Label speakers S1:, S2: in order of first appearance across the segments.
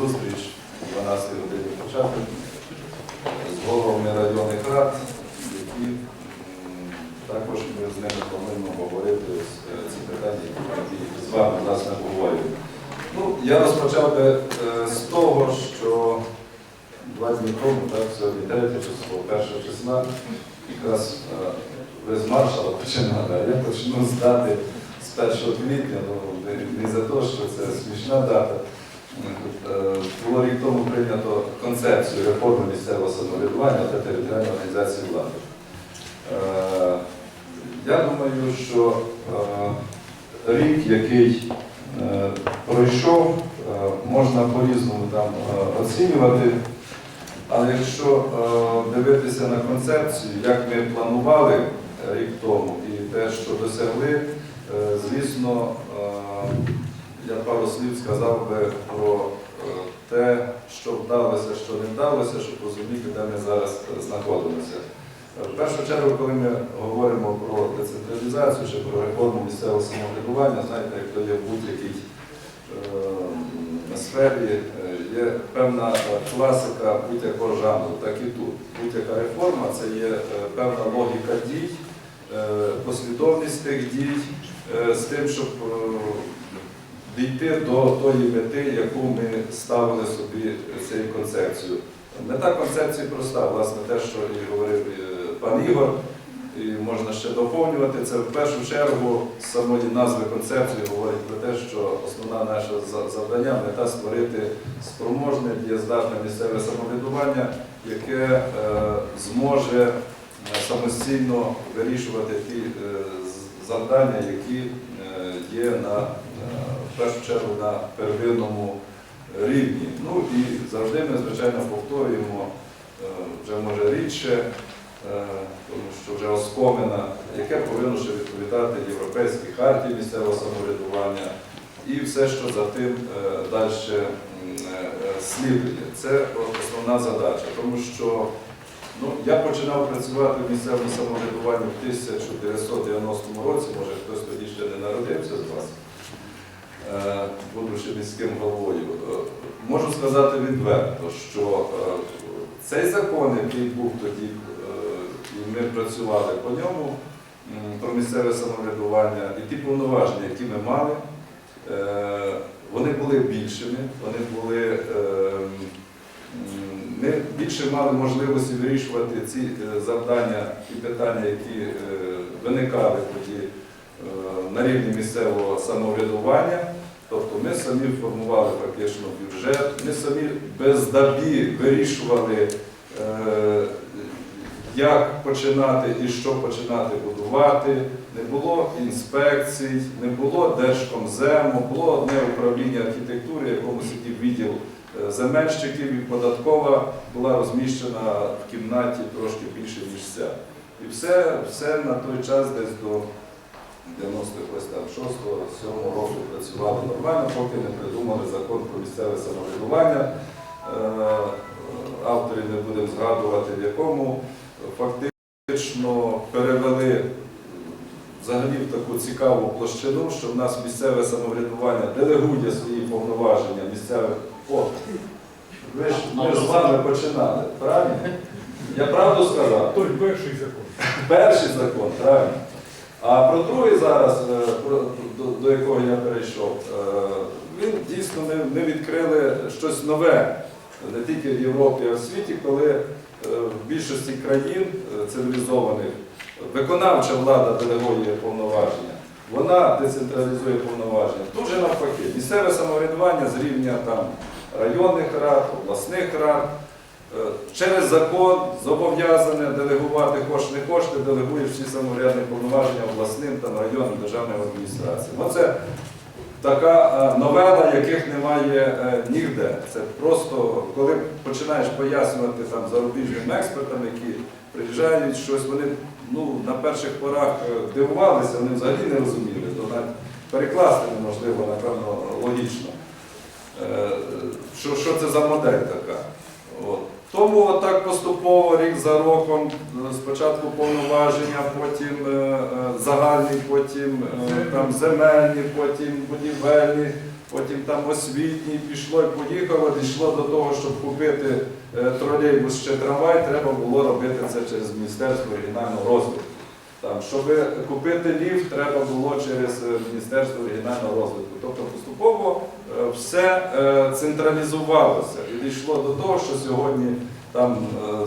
S1: зустріч о 12 годині почати з головами районних рад, які також ми з ними плануємо говорити з- ці питання, які з вами власне обговорюємо. Ну, я розпочав би е, з того, що два дні тому, так, сьогодні третє число, перше числа, якраз е, ви з маршала починали, а я почну з дати з 1 квітня, ну, не за те, що це смішна дата. Е, Було рік тому прийнято концепцію реформи місцевого самоврядування та територіальної організації влади. Е, Я думаю, що е, рік, який пройшов, можна по-різному там оцінювати. Але якщо дивитися на концепцію, як ми планували рік тому і те, що досягли, звісно, я пару слів сказав би про е, те, що вдалося, що не вдалося, щоб розуміти, де ми зараз е, знаходимося. Е, В першу чергу, коли ми говоримо про децентралізацію чи про реформу місцевого самоврядування, знаєте, як то є в будь-якій е, сфері, є певна класика будь-якого жанру, так і тут. Будь-яка реформа це є певна логіка дій, послідовність тих дій з тим, щоб дійти до тої мети, яку ми ставили собі цією концепцією. Мета концепції проста, власне, те, що і говорив е, пан Ігор, і можна ще доповнювати. Це в першу чергу самої назви концепції говорить про те, що основна наша завдання мета створити спроможне дієздатне місцеве самоврядування, яке е, зможе е, самостійно вирішувати ті завдання, які є на першу чергу на первинному рівні. Ну і завжди ми, звичайно, повторюємо е, вже може рідше, е, тому що вже оскомина, яке повинно ще відповідати Європейській хартії місцевого самоврядування і все, що за тим далі слідує. Це основна задача, тому що ну, я починав працювати в місцевому самоврядуванні в 1990 році, може хтось тоді ще не народився з вас, е, будучи міським головою. Е, Можу сказати відверто, що е, цей закон, який був тоді, е, і ми працювали по ньому, про місцеве самоврядування, і ті повноваження, які ми мали, е, вони були більшими, вони були. е, Ми більше мали можливості вирішувати ці е, завдання і питання, які е, виникали тоді е, на рівні місцевого самоврядування. Ми самі формували фактично бюджет, ми самі без дабі вирішували, е, як починати і що починати будувати. Не було інспекцій, не було Держкомзему, було одне управління архітектури, якому сидів відділ е, земельщиків і податкова була розміщена в кімнаті трошки більше, ніж ця. І все, все на той час десь до 96-7 року працювали нормально, поки не придумали закон про місцеве самоврядування. Е, Авторів не будемо згадувати, в якому фактично перевели взагалі в таку цікаву площину, що в нас місцеве самоврядування делегує свої повноваження місцевих. О, ви ж, ми з вами починали, правильно? Я правду сказав?
S2: Той перший закон.
S1: Перший закон, правильно. А про другий зараз, е, до, якого я перейшов, е, він дійсно ми відкрили щось нове не тільки в Європі, а в світі, коли е, в більшості країн цивілізованих виконавча влада делегує повноваження, вона децентралізує повноваження. Тут же навпаки, місцеве самоврядування з рівня там, районних рад, обласних рад. Е, Через закон зобов'язане делегувати хоч не кошти, делегує всі самоврядні повноваження обласним там, районним державним адміністраціям. Оце така е, новела, яких немає е, ніде. Це просто коли починаєш пояснювати там зарубіжним експертам, які приїжджають щось, вони ну, на перших порах дивувалися, вони взагалі не розуміли, то навіть перекласти неможливо, напевно, логічно. Що, що це за модель така? Тому отак поступово, рік за роком, е, спочатку повноваження, потім е, е, загальні, потім там, земельні, потім будівельні, потім там освітні, пішло і поїхало, дійшло до того, щоб купити тролейбус чи трамвай, треба було робити це через Міністерство регіонального розвитку. Там, щоб купити ліфт, треба було через е, Міністерство регіонального розвитку. Тобто поступово е, все е, централізувалося і дійшло до того, що сьогодні там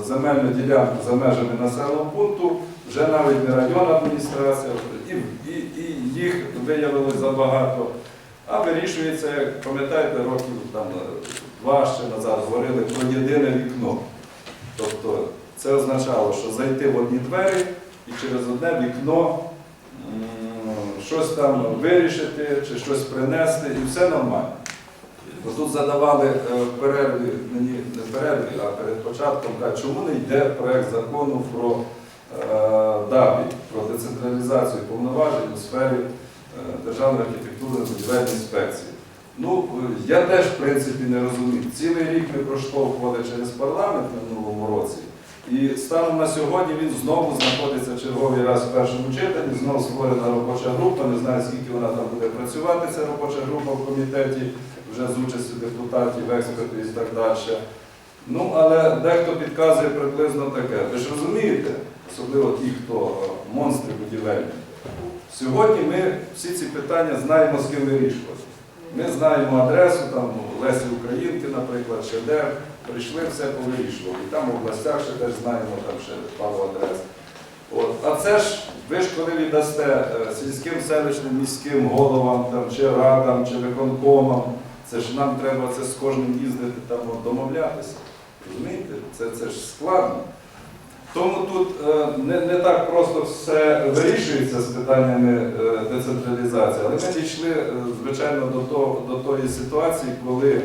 S1: земельну ділянку за межами населеного пункту вже навіть не районна адміністрація, і, і, і їх виявилось забагато. А вирішується, як пам'ятаєте, років там два ще назад говорили про єдине вікно. Тобто це означало, що зайти в одні двері і через одне вікно щось там вирішити чи щось принести, і все нормально. Бо тут задавали е, в перерві, мені не в перерві, а перед початком, кажуть, чому не йде проект закону про е, ДАБІ, про децентралізацію повноважень у сфері е, Державної архітектурної будівельної інспекції. Ну, е, я теж, в принципі, не розумів. Цілий рік ми проштовхували через парламент минулому році. І станом на сьогодні він знову знаходиться черговий раз в першому читанні, знову створена робоча група. Не знаю, скільки вона там буде працювати, ця робоча група в комітеті, вже з участю депутатів, експертів і так далі. Ну, але дехто підказує приблизно таке. Ви ж розумієте, особливо ті, хто е, монстри будівельні. Сьогодні ми всі ці питання знаємо, з ким вирішувати. Ми знаємо адресу, там Лесі Українки, наприклад, ще де. Прийшли, все повирішували. І там в областях ще теж знаємо, там ще пару адрес. От. А це ж ви ж коли віддасте е, сільським селищним міським головам, там, чи радам, чи виконкомам, це ж нам треба це з кожним їздити там от, домовлятися. Розумієте? Це, це ж складно. Тому тут е, не, не так просто все вирішується з питаннями е, децентралізації, але ми дійшли, е, звичайно, до, того, до тої ситуації, коли е,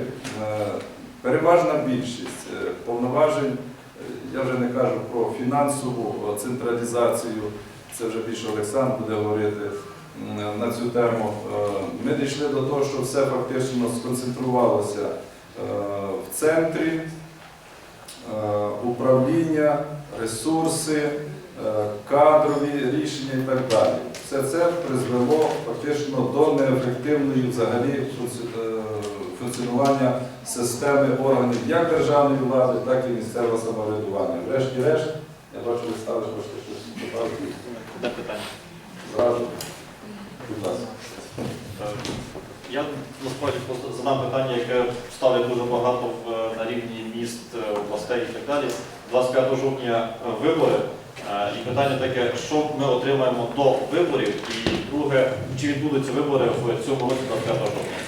S1: переважна більшість е, повноважень, е, я вже не кажу про фінансову централізацію, це вже більше Олександр буде говорити на цю тему. Е, Ми дійшли до того, що все фактично сконцентрувалося в центрі управління, ресурси, кадрові рішення і так далі. Все це призвело фактично до неефективної взагалі функціонування системи органів як державної влади, так і місцевого самоврядування. Врешті-решт, я бачу, ви ставиш хочете щось додати.
S2: Де питання?
S1: Зразу. Будь ласка.
S2: Е, Я насправді просто задам питання, яке ставлять дуже багато в, на рівні міст, е, областей і так далі. 25 жовтня е, вибори. Е, І питання таке, що ми отримаємо до виборів, і друге, чи відбудуться вибори в цьому році 25 жовтня.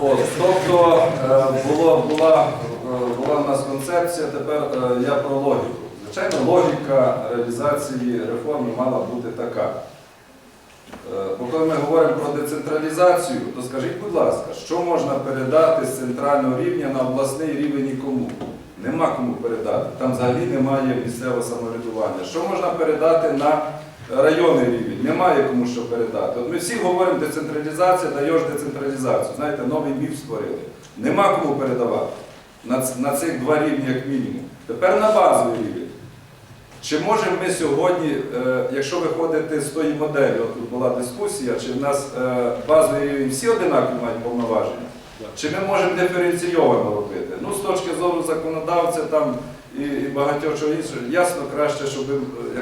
S1: От, тобто е, було, була, е, була в нас концепція, тепер е, я про логіку. Звичайно, логіка реалізації реформи мала бути така. Бо коли ми говоримо про децентралізацію, то скажіть, будь ласка, що можна передати з центрального рівня на обласний рівень і кому? Нема кому передати. Там взагалі немає місцевого самоврядування. Що можна передати на районний рівень? Немає кому що передати. От ми всі говоримо децентралізація, даєш децентралізацію. Знаєте, новий міф створили. Нема кому передавати на, на цих два рівні, як мінімум. Тепер на базовий рівень. Чи можемо ми сьогодні, е, якщо виходити з тої моделі, от тут була дискусія, чи в нас е, базовий рівень всі одинакові мають повноваження, чи ми можемо диференційовано робити? Ну, з точки зору законодавця там і, багатьох чого іншого, ясно краще, щоб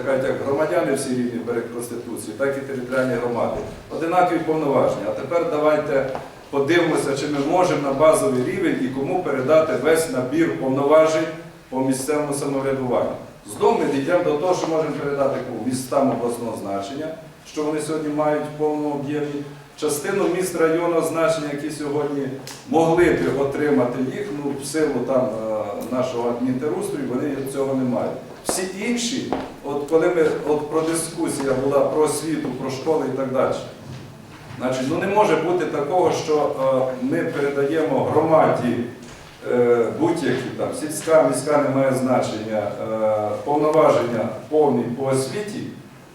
S1: е, як громадяни всі рівні перед Конституцією, так і територіальні громади. Одинакові повноваження. А тепер давайте подивимося, чи ми можемо на базовий рівень і кому передати весь набір повноважень по місцевому самоврядуванню. Знову ми дійдемо до того, що можемо передати містам обласного значення, що вони сьогодні мають в повному об'ємі. Частину міст районного значення, які сьогодні могли б отримати їх, ну в силу там нашого адмінтерустрою, вони цього не мають. Всі інші, от коли ми от про дискусія була про освіту, про школи і так далі. Значить, ну не може бути такого, що е, ми передаємо громаді е, будь-які там сільська, міська не має значення, е, повноваження повні по освіті,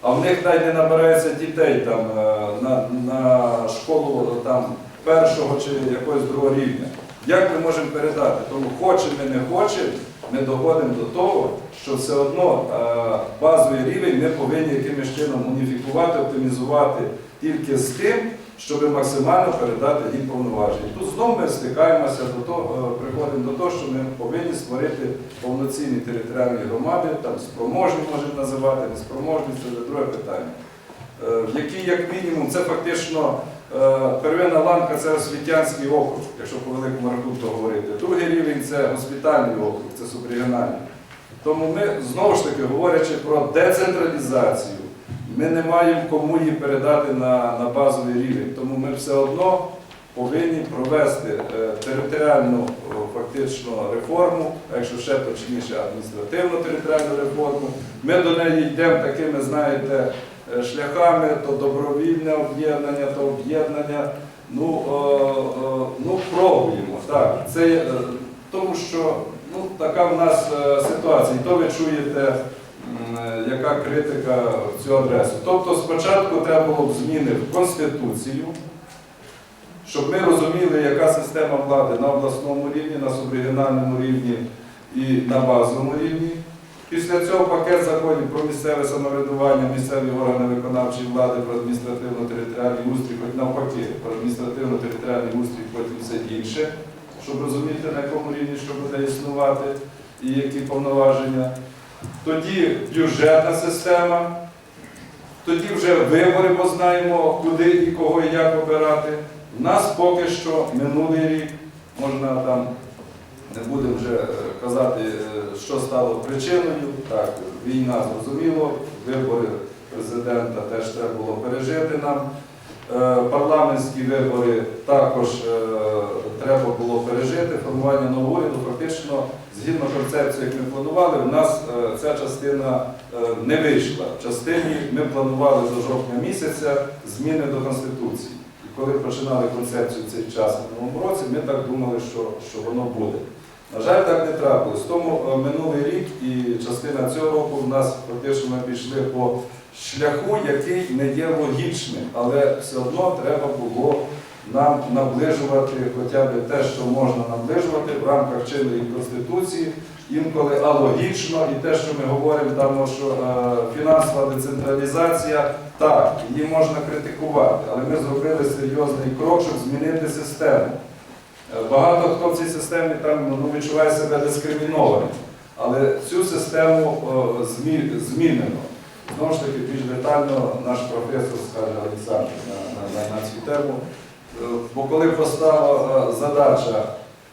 S1: а в них навіть не набирається дітей там на, на школу там першого чи якогось другого рівня. Як ми можемо передати? Тому хочемо, ми не хочемо, ми доходимо до того, що все одно е, базовий рівень ми повинні якимось чином уніфікувати, оптимізувати тільки з тим, щоб максимально передати їм повноваження. Тут знову ми стикаємося до того, е, приходимо до того, що ми повинні створити повноцінні територіальні громади, там спроможні можемо називати, неспроможні, це друге питання. Е, який, як мінімум, це фактично первинна ланка це освітянський округ, якщо по великому рахунку говорити. Другий рівень це госпітальний округ, це субрегіональний. Тому ми знову ж таки говорячи про децентралізацію, ми не маємо кому її передати на, на базовий рівень. Тому ми все одно повинні провести е, територіальну о, фактично реформу, а якщо ще точніше, адміністративну територіальну реформу. Ми до неї йдемо такими, знаєте, е, шляхами, то добровільне об'єднання, то об'єднання. Ну, е, е, ну пробуємо. Так, це е, тому що ну, така в нас е, ситуація. І то ви чуєте, е, яка критика в цю адресу. Тобто спочатку треба було б зміни в Конституцію, щоб ми розуміли, яка система влади на обласному рівні, на субрегіональному рівні і на базовому рівні. Після цього пакет законів про місцеве самоврядування, місцеві органи виконавчої влади, про адміністративно-територіальний устрій, хоч навпаки, про адміністративно-територіальний устрій, потім все інше, щоб розуміти, на якому рівні що буде існувати і які повноваження. Тоді бюджетна система, тоді вже вибори, бо знаємо, куди і кого і як обирати. У нас поки що минулий рік, можна там не будемо вже е, казати, е, що стало причиною. Так, війна зрозуміло, вибори президента теж треба було пережити нам. Е, Парламентські вибори також треба було пережити. Формування нового уряду фактично, згідно концепції, як ми планували, у нас ця частина не вийшла. В частині ми планували до жовтня місяця зміни до Конституції. І коли починали концепцію в цей час в минулому році, ми так думали, що, що воно буде. На жаль, так не трапилось. Тому е, минулий рік і частина цього року в нас фактично пішли по шляху, який не є логічним, але все одно треба було нам наближувати хоча б те, що можна наближувати в рамках чинної конституції, інколи алогічно, і те, що ми говоримо, там, що е, фінансова децентралізація, так, її можна критикувати, але ми зробили серйозний крок, щоб змінити систему. Багато хто в цій системі там ну, відчуває себе дискримінованим, але цю систему е, змі- змінено. Знову ж таки, більш детально наш професор скаже Олександр на, на, на, на цю тему. Е, Бо коли постала е, задача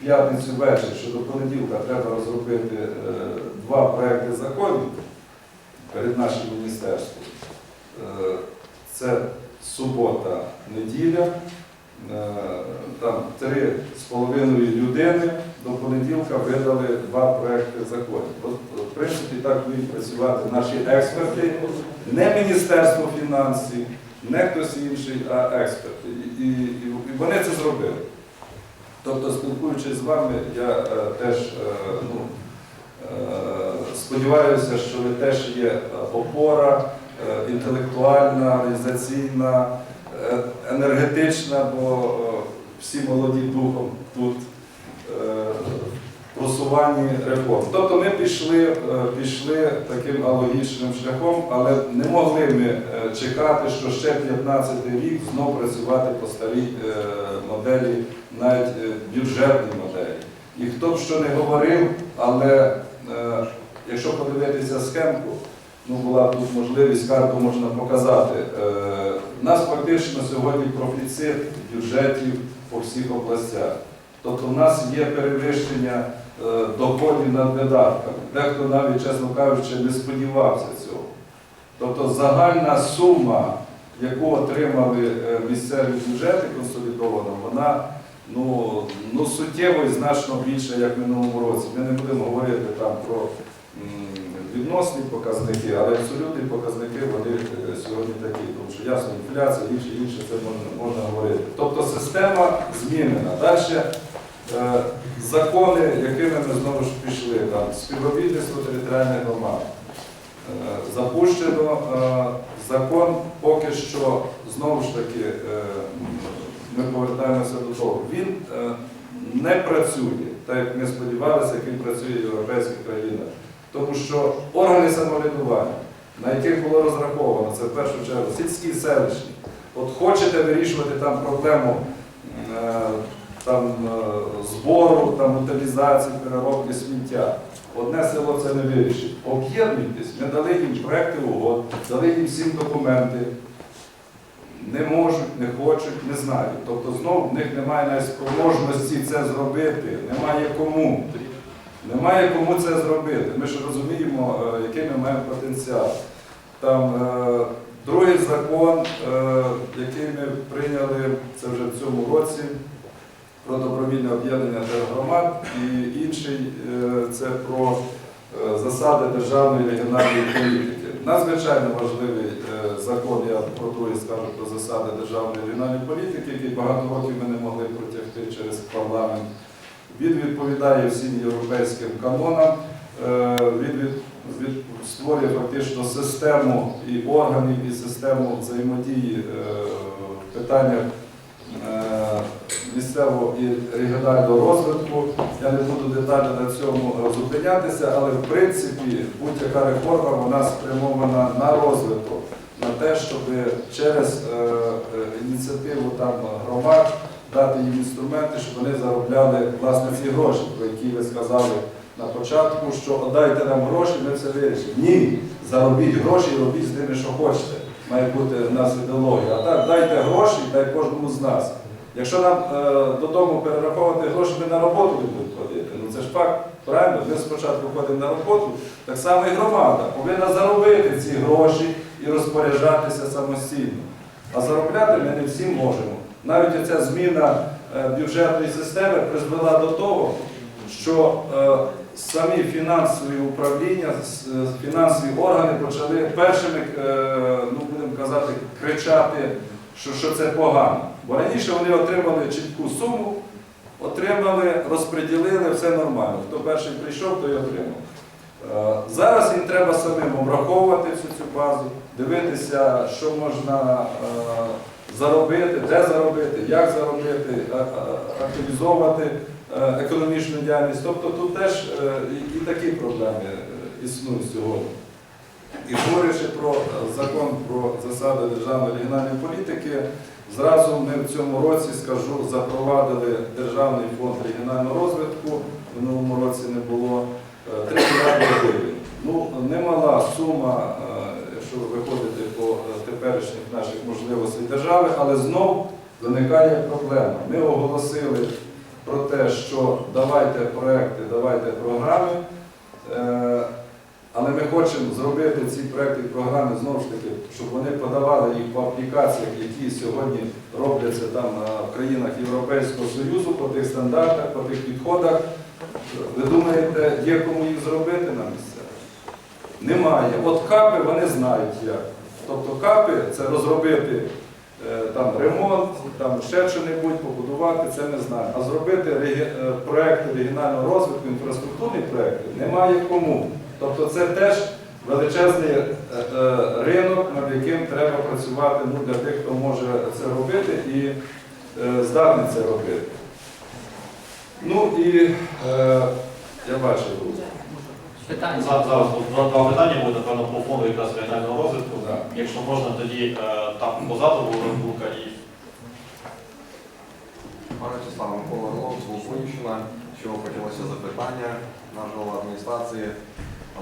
S1: в п'ятницю вечір, що до понеділка треба розробити два проекти законів перед нашим міністерством, це субота, неділя, там три з половиною людини до понеділка видали два проекти законів. От, в принципі, так вміють працювати наші експерти, не Міністерство фінансів, не хтось інший, а експерти. І, і, і вони це зробили. Тобто, спілкуючись з вами, я е, теж е, ну, е, сподіваюся, що ви теж є е, опора е, інтелектуальна, організаційна, е, енергетична, бо е, всі молоді духом тут е, просуванні реформ. Тобто ми пішли, е, пішли таким аналогічним шляхом, але не могли ми е, чекати, що ще 15 рік знов працювати по старій е, моделі, навіть е, бюджетній моделі. І хто б що не говорив, але е, якщо подивитися схемку, ну була тут можливість, карту можна показати. Е, У нас фактично сьогодні профіцит бюджетів по всіх областях. Тобто в нас є перевищення е, доходів над видатками. Дехто навіть, чесно кажучи, не сподівався цього. Тобто загальна сума, яку отримали е, місцеві бюджети консолідовано, вона ну, ну, суттєво і значно більша, як в минулому році. Ми не будемо говорити там про відносні показники, але абсолютні показники вони е, сьогодні такі. Тому що ясно, інфляція, інше, інше, це можна, можна говорити. Тобто система змінена. Далі е, закони, якими ми знову ж пішли, там, співробітництво територіальних громад. Е, Запущено е, закон поки що, знову ж таки, ми повертаємося до того, він не працює, так як ми сподівалися, як він працює в європейських країнах. Тому що органи самоврядування, на яких було розраховано, це в першу чергу сільські селищні, От хочете вирішувати там проблему е, там, е, збору, там, утилізації, переробки сміття. Одне село це не вирішить. Об'єднуйтесь, ми дали їм проекти угод, дали їм всім документи. Не можуть, не хочуть, не знають. Тобто знову в них немає навіть спроможності це зробити, немає кому. Немає кому це зробити. Ми ж розуміємо, е, який ми маємо потенціал. Там е, другий закон, е, який ми прийняли, це вже в цьому році, про добровільне об'єднання тергромад, і інший е, це про е, засади державної регіональної політики. Надзвичайно важливий е, закон, я про другий скажу про засади державної регіональної політики, який багато років ми не могли протягти через парламент. Він відповідає всім європейським канонам, е, він створює фактично систему і органів, і систему взаємодії е, в питаннях е, місцевого і регіонального розвитку. Я не буду детально на цьому зупинятися, але в принципі будь-яка реформа вона спрямована на розвиток, на те, щоб через ініціативу там громад дати їм інструменти, щоб вони заробляли власне ці гроші, про які ви сказали на початку, що дайте нам гроші, ми це вирішимо. Ні, заробіть гроші і робіть з ними, що хочете. Має бути в нас ідеологія. А так дайте гроші, дай кожному з нас. Якщо нам е, додому перераховувати гроші, ми на роботу не будемо ходити. Ну це ж факт, правильно? Ми спочатку ходимо на роботу, так само і громада повинна заробити ці гроші і розпоряджатися самостійно. А заробляти ми не всі можемо. Навіть ця зміна е, бюджетної системи призвела до того, що е, самі фінансові управління, е, фінансові органи почали першими, ну будемо казати, кричати, що, що це погано. Бо раніше вони отримали чітку суму, отримали, розподілили, все нормально. Хто перший прийшов, той отримав. Зараз їм треба самим обраховувати всю цю базу, дивитися, що можна заробити, де заробити, як заробити, а- а- активізовувати е, економічну діяльність. Тобто тут теж е, і- такі проблеми е, існують сьогодні. І говорячи про закон про засади державної регіональної політики, зразу ми в цьому році, скажу, запровадили Державний фонд регіонального розвитку. В минулому році не було е, 3 мільярди гривень. Ну, немала сума, якщо е, теперішніх наших можливостей держави, але знов виникає проблема. Ми оголосили про те, що давайте проекти, давайте програми. Е, Але ми хочемо зробити ці проекти і програми знову ж таки, щоб вони подавали їх по аплікаціях, які сьогодні робляться там в країнах Європейського Союзу по тих стандартах, по тих підходах. Ви думаєте, є кому їх зробити на місцях? Немає. От капи вони знають як. Тобто капи це розробити е, там ремонт, там ще що-небудь побудувати, це не знаю. А зробити е, регіонального розвитку, інфраструктурні проекти немає кому. Тобто це теж величезний е, ринок, над яким треба працювати ну, для тих, хто може це робити і здатний це робити. Ну і я бачу.
S3: Питання.
S2: За- Зараз два, два питання буде, напевно, по фонду якраз регіонального розвитку.
S1: Да.
S2: Якщо можна, тоді е, там позаду була Лука і
S4: Пане Вячеслав, Микола Орлов, Волкунівщина. Що хотілося запитання нашого адміністрації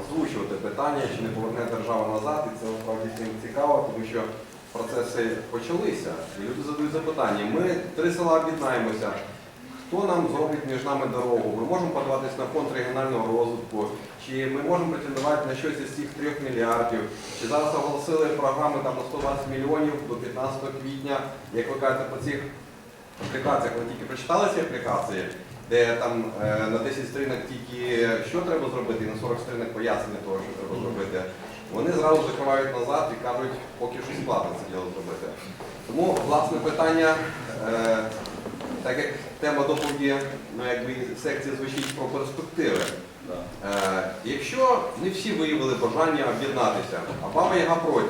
S4: озвучувати питання, чи не поверне держава назад, і це насправді всім цікаво, тому що процеси почалися. І люди задають запитання. Ми три села об'єднаємося. Хто нам зробить між нами дорогу? Ми можемо подаватись на фонд регіонального розвитку, чи ми можемо претендувати на щось із цих трьох мільярдів, чи зараз оголосили програми там на 120 мільйонів до 15 квітня, як ви кажете, по цих аплікаціях, ви тільки прочитали ці аплікації, де там е, на 10 сторінок тільки що треба зробити, і на 40 сторінок пояснення того, що треба зробити. Вони зразу закривають назад і кажуть, поки що складно це діло зробити. Тому, власне, питання, е, так як тема доповіді ну, якби, секції звучить про перспективи.
S1: Да.
S4: Е, якщо не всі виявили бажання об'єднатися, а баба Яга проти,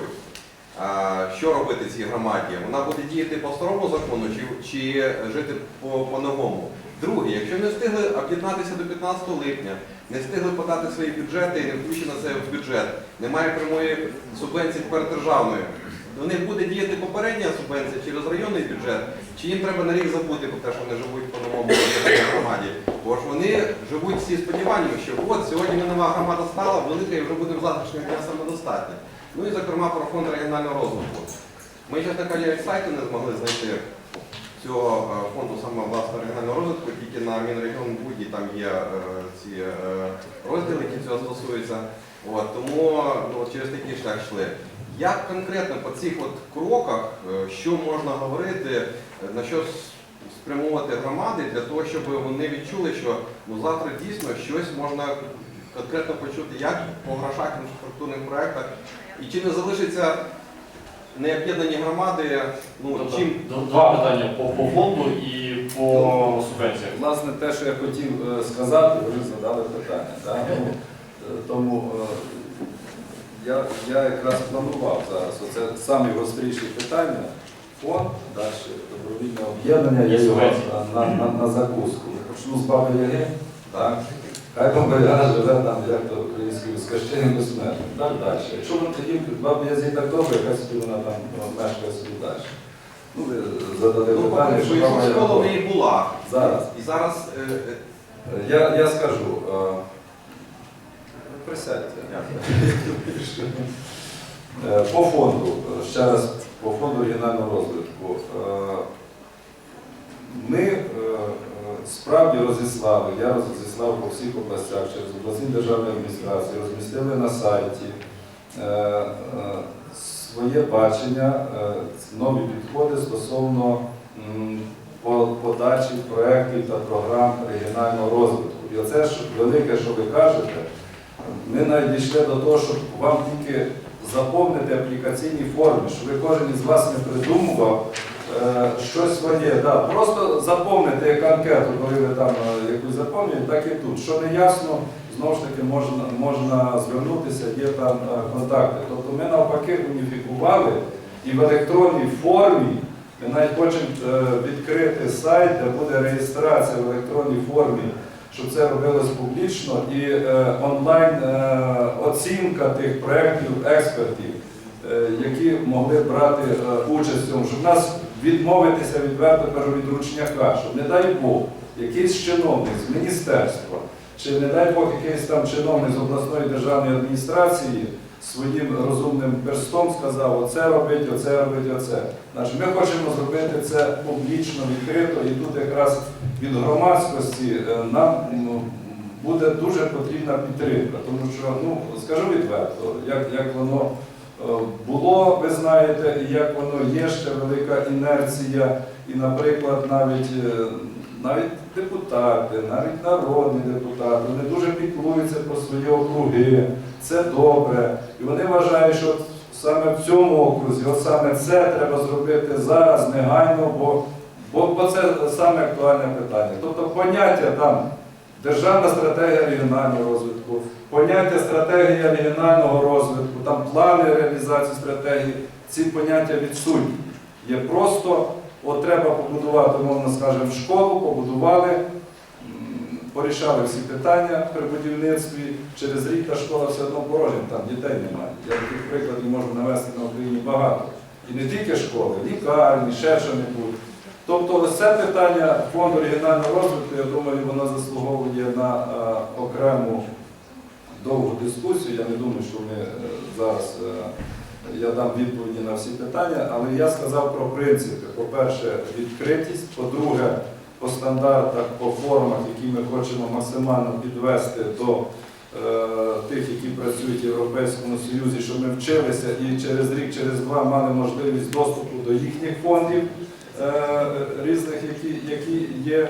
S4: е, що робити цій громаді? Вона буде діяти по старому закону чи, чи жити по, по-новому? Друге, якщо не встигли об'єднатися до 15 липня, не встигли подати свої бюджети і не включено це в бюджет, немає прямої субвенції тепер державної, в них буде діяти попередня субвенція через районний бюджет, чи їм треба на рік забути про те, що вони живуть по новому громаді. Бо ж вони живуть всі сподіваннями, що от сьогодні нова громада стала велика і вже буде в завтрашнього дня самодостатня. Ну і зокрема про фонд регіонального розвитку. Ми, чесно кажучи, сайту не змогли знайти цього е, фонду саме власного регіонального розвитку, тільки на Мінрегіон Буді там є е, ці е, розділи, які цього стосуються. От, тому ну, через такий шлях йшли. Як конкретно по цих от кроках, е, що можна говорити, е, на що спрямовувати громади для того, щоб вони відчули, що ну, завтра дійсно щось можна конкретно почути як по грошах інфраструктурних проєктах, і чи не залишиться необ'єднані громади, ну
S2: Тобто,
S4: чим
S2: Два питання по, по фонду і по субвенціях.
S1: Власне, те, що я хотів е, сказати, ви задали питання. Да? Ну, тому я, я якраз планував зараз. Оце самі гостріші питання. Фонд, далі добровільне об'єднання, я його на, на, на, на закуску. Почну з баби Яги. Так. Хай Баба живе там, як то українською скажчиною безсмертно. Так далі. Якщо ви тоді бабі Язі так добре, хай собі вона там ну, мешкає собі далі. Ну, ви задали
S4: ну,
S1: питання, що баба
S4: школа в неї була.
S1: Зараз.
S4: І зараз е, е,
S1: Я, я скажу. Присядьте. Е, По фонду, ще раз по фонду регіонального розвитку. е, Ми е, справді розіслали, я розіслав по всіх областях через обласні державні адміністрації, розмістили на сайті своє бачення, нові підходи стосовно подачі проєктів та програм регіонального розвитку. І оце велике, що ви кажете, ми навіть дійшли до того, щоб вам тільки заповнити аплікаційні форми, щоб кожен із вас не придумував е, щось своє. Да, просто заповнити як анкету, коли ви там е, якусь заповнюєте, так і тут. Що не ясно, знову ж таки можна, можна звернутися, є там е, контакти. Тобто ми навпаки уніфікували і в електронній формі. Ми навіть хочемо е, відкрити сайт, де буде реєстрація в електронній формі, щоб це робилось публічно, і е, онлайн е, оцінка тих проєктів експертів, е, які могли брати участь в цьому, щоб нас відмовитися відверто кажу від ручняка, щоб не дай Бог, якийсь чиновник з міністерства, чи не дай Бог якийсь там чиновник з обласної державної адміністрації своїм розумним перстом сказав, оце робить, оце робить, оце. Значить, ми хочемо зробити це публічно, відкрито, і тут якраз від громадськості е, нам ну, буде дуже потрібна підтримка, тому що, ну, скажу відверто, як, як воно е, було, ви знаєте, і як воно є ще велика інерція, і, наприклад, навіть, е, навіть депутати, навіть народні депутати, вони дуже піклуються про свої округи, це добре. І вони вважають, що саме в цьому окрузі, от саме це треба зробити зараз, негайно, бо, бо, бо це саме актуальне питання. Тобто поняття там державна стратегія регіонального розвитку, поняття стратегія регіонального розвитку, там плани реалізації стратегії, ці поняття відсутні. Є просто, от треба побудувати, мовно скажемо, школу, побудували, порішали всі питання при будівництві. Через рік та школа все одно порожня, там дітей немає. Я таких прикладів можу навести на Україні багато. І не тільки школи, лікарні, ще що-небудь. Тобто ось це питання фонду регіонального розвитку, я думаю, воно заслуговує на е, окрему довгу дискусію. Я не думаю, що ми е, зараз е, я дам відповіді на всі питання, але я сказав про принципи. По-перше, відкритість, по-друге, по стандартах, по формах, які ми хочемо максимально підвести до е, тих, які працюють в Європейському Союзі, щоб ми вчилися і через рік, через два мали можливість доступу до їхніх фондів е, різних, які, які є.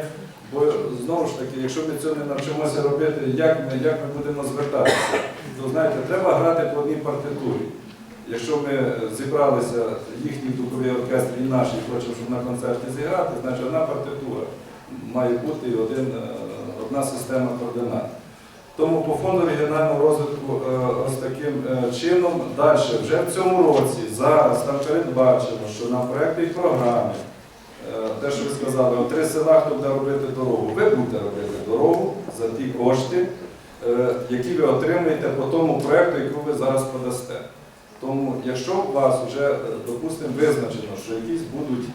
S1: Бо знову ж таки, якщо ми цього не навчимося робити, як ми, як ми будемо звертатися, то знаєте, треба грати по одній партитурі. Якщо ми зібралися їхні духові оркестри і наші, хочемо, щоб на концерті зіграти, значить одна партитура має бути і один, е, одна система координат. Тому по фонду регіонального розвитку е, ось таким е, чином далі, вже в цьому році, зараз там передбачено, що на проєкти і програми, те, що ви сказали, от три села, хто буде робити дорогу, ви будете робити дорогу за ті кошти, які ви отримаєте по тому проєкту, який ви зараз подасте. Тому, якщо у вас вже, е, допустимо, визначено, що якісь будуть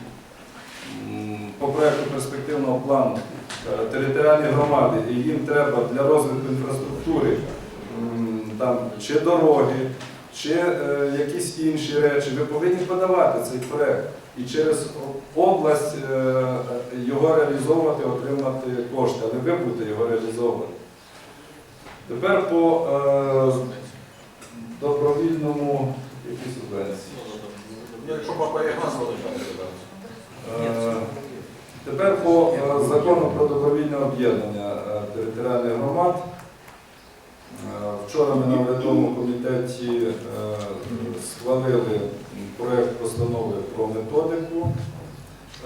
S1: по проекту перспективного плану е, територіальні громади, і їм треба для розвитку інфраструктури там, чи дороги, чи е, якісь інші речі, ви повинні подавати цей проект. І через область е, його реалізовувати, отримати кошти, але ви будете його реалізовувати. Тепер по е, добровільному які субвенції.
S4: Якщо папа є газ,
S1: Е, Тепер по е, закону про добровільне об'єднання е, територіальних громад. Е, Вчора ми на урядовому комітеті е, схвалили проєкт постанови про методику,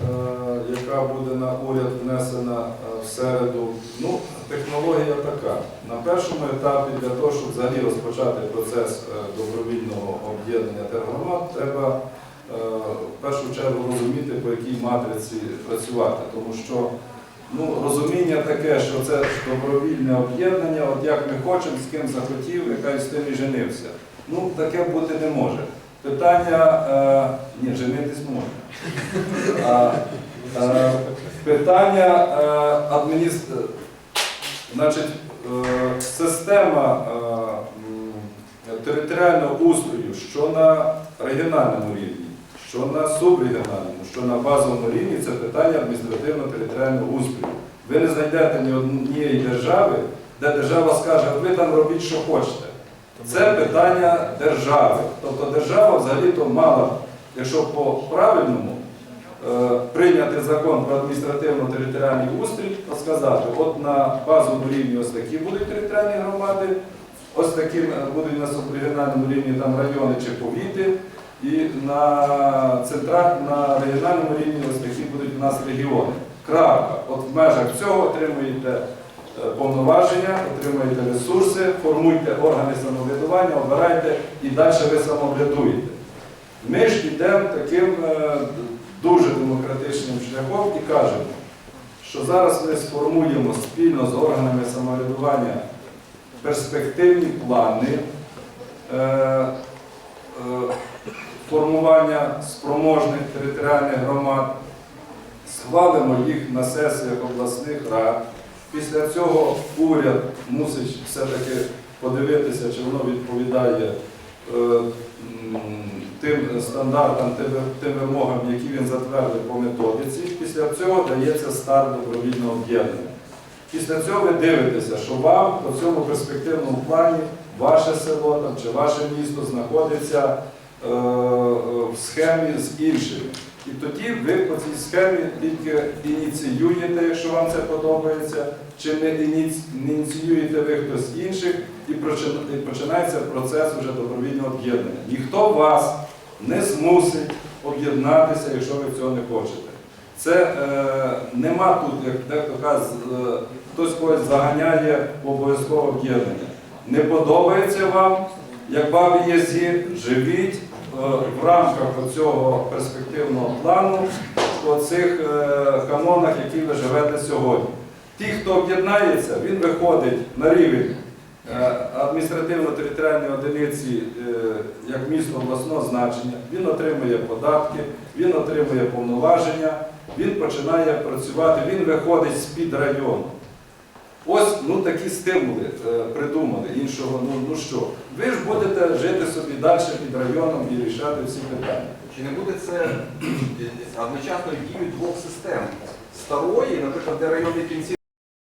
S1: е, яка буде на уряд внесена е, в середу. Ну, технологія така. На першому етапі для того, щоб взагалі розпочати процес е, добровільного об'єднання тергромад, треба е, в першу чергу розуміти, по якій матриці працювати. Тому що ну, розуміння таке, що це добровільне об'єднання, от як ми хочемо, з ким захотів, яка з тим і женився. Ну, таке бути не може. Питання, е, ні, женитись може. А, е, питання е, адміністр... Значить, е, система е, територіального устрою, що на регіональному рівні, що на субрегіональному, що на базовому рівні, це питання адміністративно-територіального устрою. Ви не знайдете ні однієї держави, де держава скаже, ви там робіть, що хочете. Це питання держави. Тобто держава взагалі-то мала, якщо по правильному, прийняти закон про адміністративно-територіальний устрій, сказати, от на базовому рівні ось такі будуть територіальні громади, ось такі е, будуть на субрегіональному рівні там райони чи повіти, і на централь, на регіональному рівні ось такі будуть у нас регіони. Крапка. От в межах цього отримуєте е, повноваження, отримуєте ресурси, формуйте органи самоврядування, обирайте і далі ви самоврядуєте. Ми ж йдемо таким е, дуже демократичним шляхом і кажемо, що зараз ми сформуємо спільно з органами самоврядування перспективні плани е, е, формування спроможних територіальних громад, схвалимо їх на сесіях обласних рад. Після цього уряд мусить все-таки подивитися, чи воно відповідає е, тим стандартам, тим, вимогам, які він затвердив по методиці. Після цього дається старт добровільного об'єднання. Після цього ви дивитеся, що вам по цьому перспективному плані ваше село там, чи ваше місто знаходиться е, е, в схемі з іншими. І тоді ви по цій схемі тільки ініціюєте, якщо вам це подобається, чи не ініціюєте ви хтось інших, і починається процес вже добровільного об'єднання. Ніхто вас не змусить об'єднатися, якщо ви цього не хочете. Це е, нема тут, як дехто каже, е, хтось когось заганяє обов'язкове об'єднання. Не подобається вам, як бабі язі, живіть е, в рамках цього перспективного плану по цих е, канонах, які ви живете сьогодні. Ті, хто об'єднається, він виходить на рівень е, адміністративно-територіальної одиниці е, як місто обласного значення, він отримує податки, він отримує повноваження, він починає працювати, він виходить з-під району. Ось ну, такі стимули е, придумали. Іншого, ну, ну що, ви ж будете жити собі далі під районом і рішати всі питання.
S4: Чи не буде це одночасно дією двох систем? Старої, наприклад, де районні кінці